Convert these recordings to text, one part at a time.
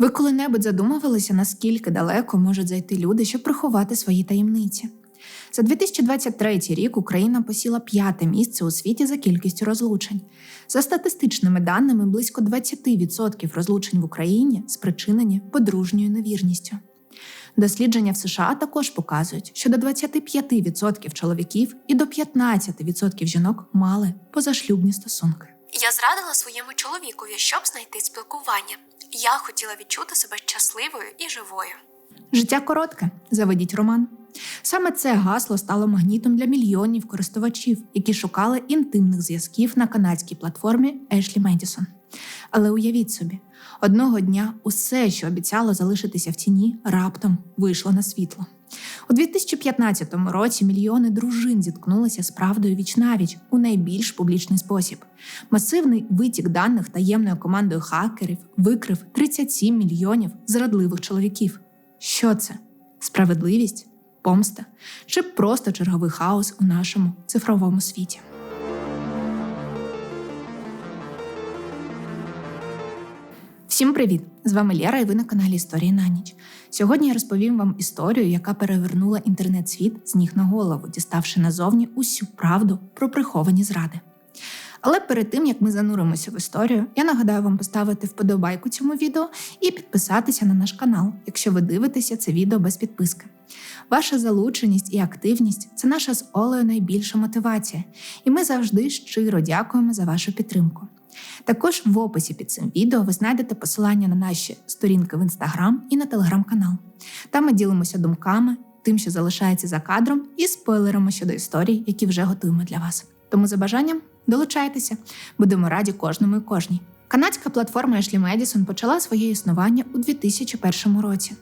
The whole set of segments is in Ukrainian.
Ви коли-небудь задумувалися, наскільки далеко можуть зайти люди, щоб приховати свої таємниці? За 2023 рік Україна посіла п'яте місце у світі за кількістю розлучень. За статистичними даними, близько 20% розлучень в Україні спричинені подружньою невірністю. Дослідження в США також показують, що до 25% чоловіків і до 15% жінок мали позашлюбні стосунки. Я зрадила своєму чоловікові, щоб знайти спілкування. Я хотіла відчути себе щасливою і живою. Життя коротке, заведіть роман. Саме це гасло стало магнітом для мільйонів користувачів, які шукали інтимних зв'язків на канадській платформі Ешлі Медісон. Але уявіть собі, одного дня усе, що обіцяло залишитися в тіні, раптом вийшло на світло. У 2015 році мільйони дружин зіткнулися з правдою віч-навіч у найбільш публічний спосіб. Масивний витік даних таємною командою хакерів викрив 37 мільйонів зрадливих чоловіків. Що це? Справедливість? Помста чи просто черговий хаос у нашому цифровому світі? Всім привіт! З вами Лєра, і ви на каналі Історії на ніч. Сьогодні я розповім вам історію, яка перевернула інтернет-світ з ніг на голову, діставши назовні усю правду про приховані зради. Але перед тим як ми зануримося в історію, я нагадаю вам поставити вподобайку цьому відео і підписатися на наш канал, якщо ви дивитеся це відео без підписки. Ваша залученість і активність це наша з Олею найбільша мотивація, і ми завжди щиро дякуємо за вашу підтримку. Також в описі під цим відео ви знайдете посилання на наші сторінки в інстаграм і на телеграм-канал. Там ми ділимося думками, тим, що залишається за кадром, і спойлерами щодо історій, які вже готуємо для вас. Тому за бажанням долучайтеся, будемо раді кожному і кожній. Канадська платформа Ashley Madison почала своє існування у 2001 році.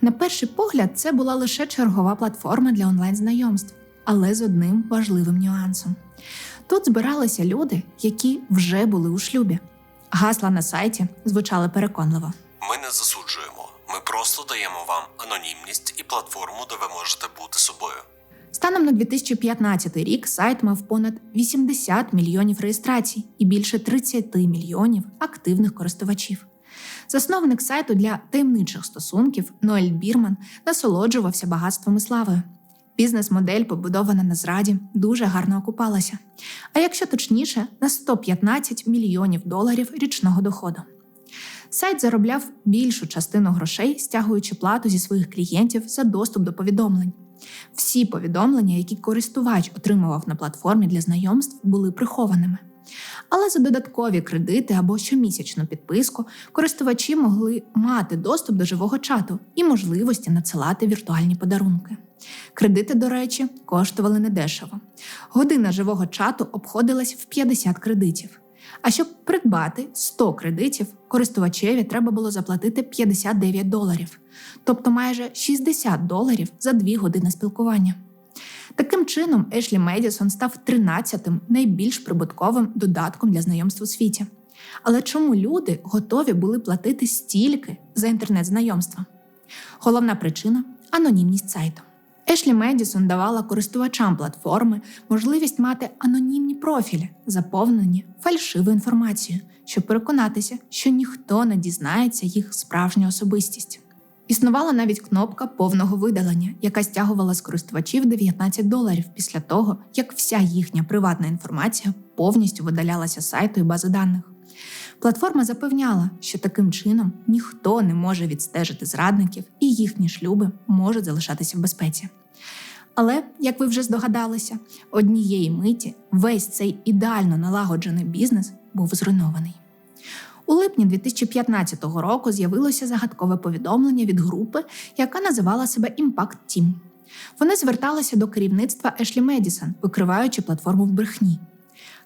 На перший погляд, це була лише чергова платформа для онлайн-знайомств, але з одним важливим нюансом. Тут збиралися люди, які вже були у шлюбі. Гасла на сайті звучали переконливо. Ми не засуджуємо. Ми просто даємо вам анонімність і платформу, де ви можете бути собою. Станом на 2015 рік сайт мав понад 80 мільйонів реєстрацій і більше 30 мільйонів активних користувачів. Засновник сайту для таємничих стосунків Ноель Бірман насолоджувався багатством і славою. Бізнес-модель, побудована на зраді, дуже гарно окупалася. А якщо точніше, на 115 мільйонів доларів річного доходу. Сайт заробляв більшу частину грошей, стягуючи плату зі своїх клієнтів за доступ до повідомлень. Всі повідомлення, які користувач отримував на платформі для знайомств, були прихованими. Але за додаткові кредити або щомісячну підписку користувачі могли мати доступ до живого чату і можливості надсилати віртуальні подарунки. Кредити, до речі, коштували недешево. Година живого чату обходилась в 50 кредитів. А щоб придбати 100 кредитів, користувачеві треба було заплатити 59 доларів, тобто майже 60 доларів за 2 години спілкування. Таким чином, Ешлі Медісон став 13-тим найбільш прибутковим додатком для знайомств у світі. Але чому люди готові були платити стільки за інтернет-знайомства? Головна причина анонімність сайту. Ешлі Медісон давала користувачам платформи можливість мати анонімні профілі, заповнені фальшивою інформацією, щоб переконатися, що ніхто не дізнається їх справжню особистість. Існувала навіть кнопка повного видалення, яка стягувала з користувачів 19 доларів після того, як вся їхня приватна інформація повністю видалялася з сайту і бази даних. Платформа запевняла, що таким чином ніхто не може відстежити зрадників і їхні шлюби можуть залишатися в безпеці. Але, як ви вже здогадалися, однієї миті весь цей ідеально налагоджений бізнес був зруйнований. У липні 2015 року з'явилося загадкове повідомлення від групи, яка називала себе Impact Team. Вони зверталися до керівництва Ешлі Медісон, викриваючи платформу в брехні.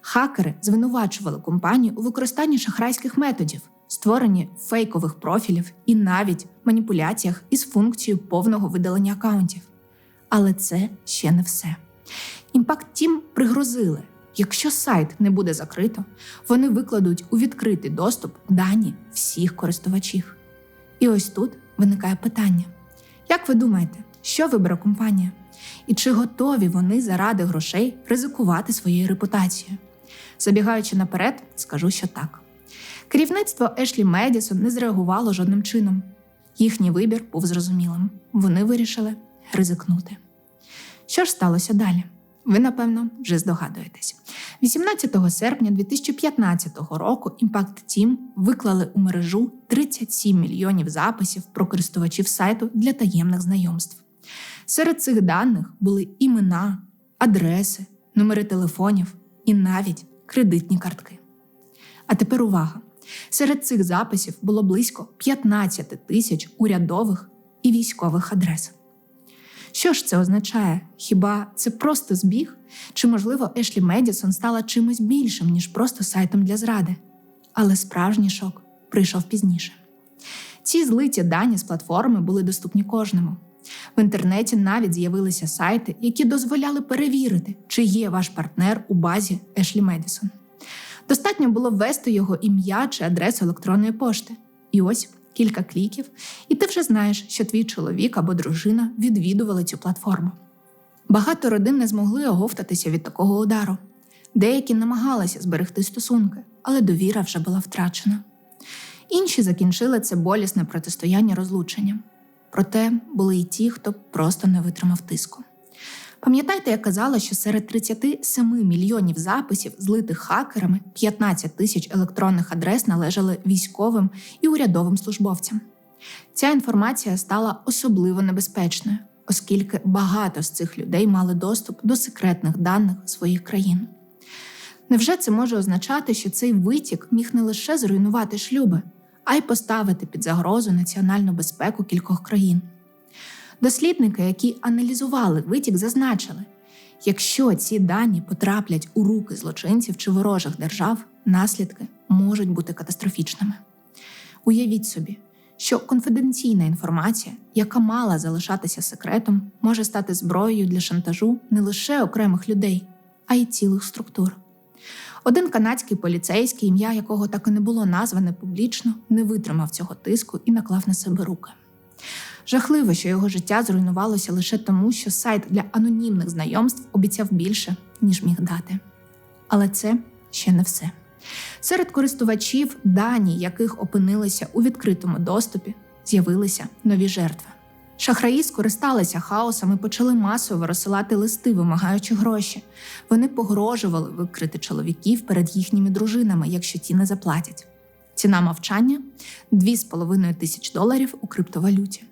Хакери звинувачували компанію у використанні шахрайських методів, створенні фейкових профілів і навіть маніпуляціях із функцією повного видалення акаунтів. Але це ще не все. Impact Team пригрозили, якщо сайт не буде закрито, вони викладуть у відкритий доступ дані всіх користувачів. І ось тут виникає питання: як ви думаєте, що вибере компанія? І чи готові вони заради грошей ризикувати своєю репутацією? Забігаючи наперед, скажу, що так. Керівництво Ешлі Медісон не зреагувало жодним чином. Їхній вибір був зрозумілим. Вони вирішили ризикнути. Що ж сталося далі? Ви, напевно, вже здогадуєтесь. 18 серпня 2015 року Impact Team виклали у мережу 37 мільйонів записів про користувачів сайту для таємних знайомств. Серед цих даних були імена, адреси, номери телефонів і навіть кредитні картки. А тепер увага! Серед цих записів було близько 15 тисяч урядових і військових адрес. Що ж це означає? Хіба це просто збіг? Чи, можливо, Ешлі Медісон стала чимось більшим, ніж просто сайтом для зради? Але справжній шок прийшов пізніше. Ці злиті дані з платформи були доступні кожному. В інтернеті навіть з'явилися сайти, які дозволяли перевірити, чи є ваш партнер у базі Ешлі Медісон. Достатньо було ввести його ім'я чи адресу електронної пошти. І ось кілька кліків, і ти вже знаєш, що твій чоловік або дружина відвідували цю платформу. Багато родин не змогли оговтатися від такого удару. Деякі намагалися зберегти стосунки, але довіра вже була втрачена. Інші закінчили це болісне протистояння розлученням. Проте були й ті, хто просто не витримав тиску. Пам'ятаєте, я казала, що серед 37 мільйонів записів, злитих хакерами, 15 тисяч електронних адрес належали військовим і урядовим службовцям. Ця інформація стала особливо небезпечною, оскільки багато з цих людей мали доступ до секретних даних своїх країн. Невже це може означати, що цей витік міг не лише зруйнувати шлюби, а й поставити під загрозу національну безпеку кількох країн? Дослідники, які аналізували витік, зазначили, якщо ці дані потраплять у руки злочинців чи ворожих держав, наслідки можуть бути катастрофічними. Уявіть собі, що конфіденційна інформація, яка мала залишатися секретом, може стати зброєю для шантажу не лише окремих людей, а й цілих структур. Один канадський поліцейський, ім'я якого так і не було назване публічно, не витримав цього тиску і наклав на себе руки. Жахливо, що його життя зруйнувалося лише тому, що сайт для анонімних знайомств обіцяв більше, ніж міг дати. Але це ще не все. Серед користувачів, дані яких опинилися у відкритому доступі, з'явилися нові жертви. Шахраї скористалися хаосом і почали масово розсилати листи, вимагаючи гроші. Вони погрожували викрити чоловіків перед їхніми дружинами, якщо ті не заплатять. Ціна мовчання 2,5 тисяч доларів у криптовалюті.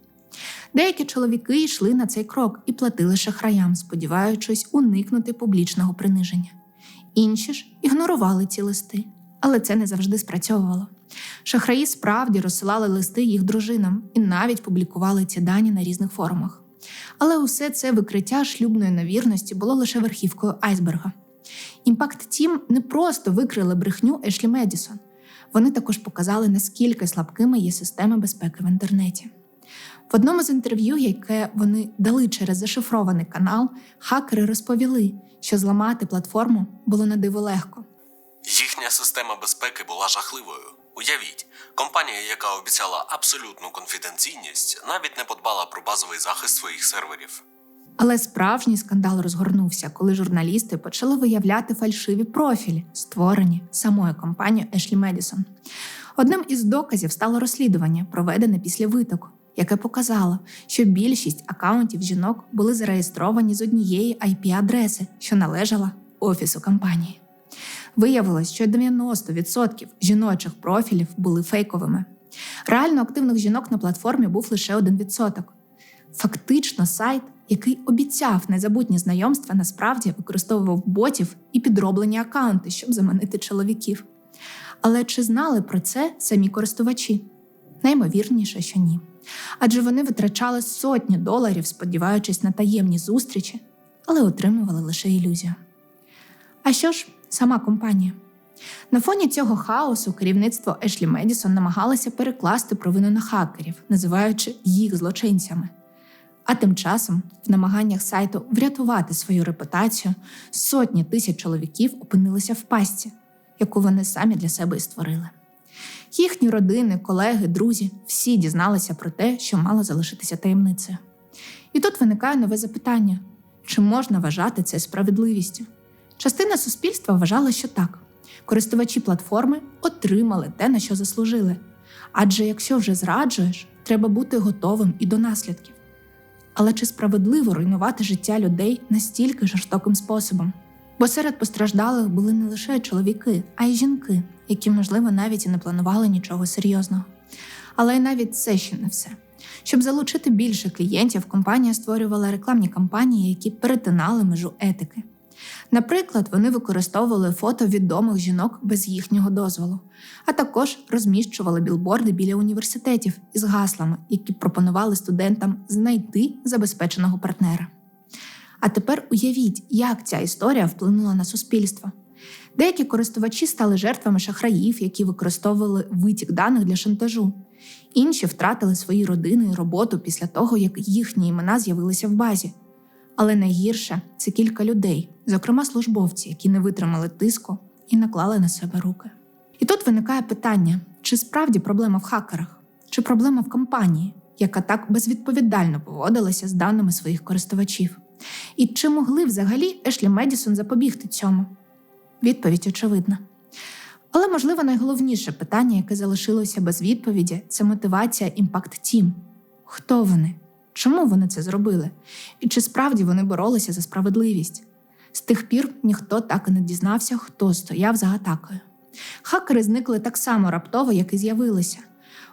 Деякі чоловіки йшли на цей крок і платили шахраям, сподіваючись уникнути публічного приниження. Інші ж ігнорували ці листи, але це не завжди спрацьовувало. Шахраї справді розсилали листи їх дружинам і навіть публікували ці дані на різних форумах. Але усе це викриття шлюбної невірності було лише верхівкою айсберга. Імпакт Тім не просто викрили брехню Ешлі Медісон, вони також показали, наскільки слабкими є системи безпеки в інтернеті. В одному з інтерв'ю, яке вони дали через зашифрований канал, хакери розповіли, що зламати платформу було на диво легко. Їхня система безпеки була жахливою. Уявіть, компанія, яка обіцяла абсолютну конфіденційність, навіть не подбала про базовий захист своїх серверів. Але справжній скандал розгорнувся, коли журналісти почали виявляти фальшиві профілі, створені самою компанією Ешлі Медісон. Одним із доказів стало розслідування, проведене після витоку, яке показало, що більшість акаунтів жінок були зареєстровані з однієї IP-адреси, що належала офісу компанії. Виявилось, що 90% жіночих профілів були фейковими. Реально активних жінок на платформі був лише 1%. Фактично, сайт, який обіцяв незабутні знайомства, насправді використовував ботів і підроблені акаунти, щоб заманити чоловіків. Але чи знали про це самі користувачі? Наймовірніше, що ні. Адже вони витрачали сотні доларів, сподіваючись на таємні зустрічі, але отримували лише ілюзію. А що ж, сама компанія? На фоні цього хаосу керівництво Ешлі Медісон намагалося перекласти провину на хакерів, називаючи їх злочинцями. А тим часом, в намаганнях сайту врятувати свою репутацію, сотні тисяч чоловіків опинилися в пастці, яку вони самі для себе і створили. Їхні родини, колеги, друзі всі дізналися про те, що мало залишитися таємницею. І тут виникає нове запитання: чи можна вважати це справедливістю? Частина суспільства вважала, що так. Користувачі платформи отримали те, на що заслужили. Адже якщо вже зраджуєш, треба бути готовим і до наслідків. Але чи справедливо руйнувати життя людей настільки жорстоким способом? Бо серед постраждалих були не лише чоловіки, а й жінки, які, можливо, навіть і не планували нічого серйозного. Але й навіть це ще не все. Щоб залучити більше клієнтів, компанія створювала рекламні кампанії, які перетинали межу етики. Наприклад, вони використовували фото відомих жінок без їхнього дозволу, а також розміщували білборди біля університетів із гаслами, які пропонували студентам знайти забезпеченого партнера. А тепер уявіть, як ця історія вплинула на суспільство. Деякі користувачі стали жертвами шахраїв, які використовували витік даних для шантажу. Інші втратили свої родини і роботу після того, як їхні імена з'явилися в базі. Але найгірше це кілька людей, зокрема службовці, які не витримали тиску і наклали на себе руки. І тут виникає питання: чи справді проблема в хакерах, чи проблема в компанії, яка так безвідповідально поводилася з даними своїх користувачів? І чи могли взагалі Ешлі Медісон запобігти цьому? Відповідь очевидна. Але, можливо, найголовніше питання, яке залишилося без відповіді, це мотивація Impact Team. Хто вони? Чому вони це зробили? І чи справді вони боролися за справедливість? З тих пір ніхто так і не дізнався, хто стояв за атакою. Хакери зникли так само раптово, як і з'явилися.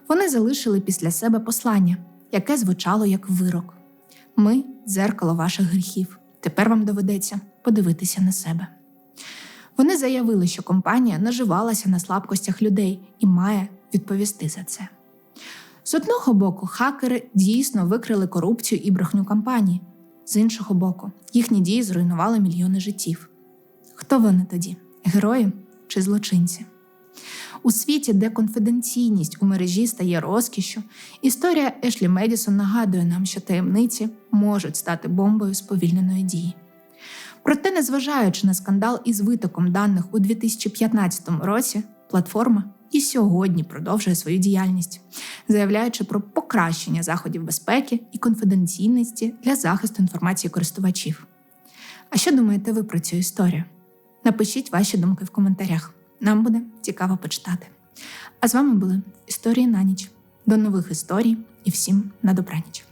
Вони залишили після себе послання, яке звучало як вирок. Ми дзеркало ваших гріхів. Тепер вам доведеться подивитися на себе. Вони заявили, що компанія наживалася на слабкостях людей і має відповісти за це. З одного боку, хакери дійсно викрили корупцію і брехню компанії, з іншого боку, їхні дії зруйнували мільйони життів. Хто вони тоді? Герої чи злочинці? У світі, де конфіденційність у мережі стає розкішшю, історія Ешлі Медісон нагадує нам, що таємниці можуть стати бомбою сповільненої дії. Проте, незважаючи на скандал із витоком даних у 2015 році, платформа і сьогодні продовжує свою діяльність, заявляючи про покращення заходів безпеки і конфіденційності для захисту інформації користувачів. А що думаєте ви про цю історію? Напишіть ваші думки в коментарях. Нам буде цікаво почитати. А з вами були історії на ніч. До нових історій і всім на добраніч.